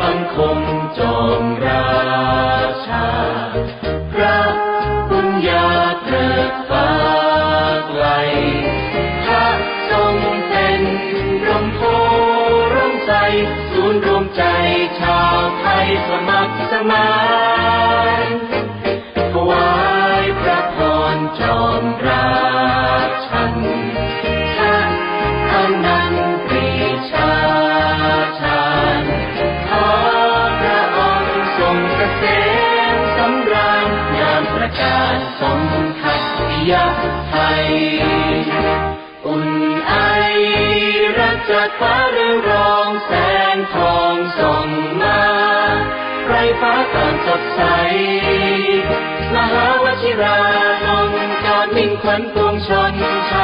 บังคมจอมราชา พระบุญญาเกิดฟ้าไกลพระทรงเป็นร่มโพร่มใสศูนย์รวมใจชาวไทยสมัครสมานถวายพระพรจอมรา งค์ทรงเกษมสำราญงามประกาศสมทัติยไทย อุ่นไอรักจากฟ้าเรืองรองแสงทองส่องมาไรฟ้าต่างสดใส มหาวชิราลงกอดมิ่งขวัญปวงชนชา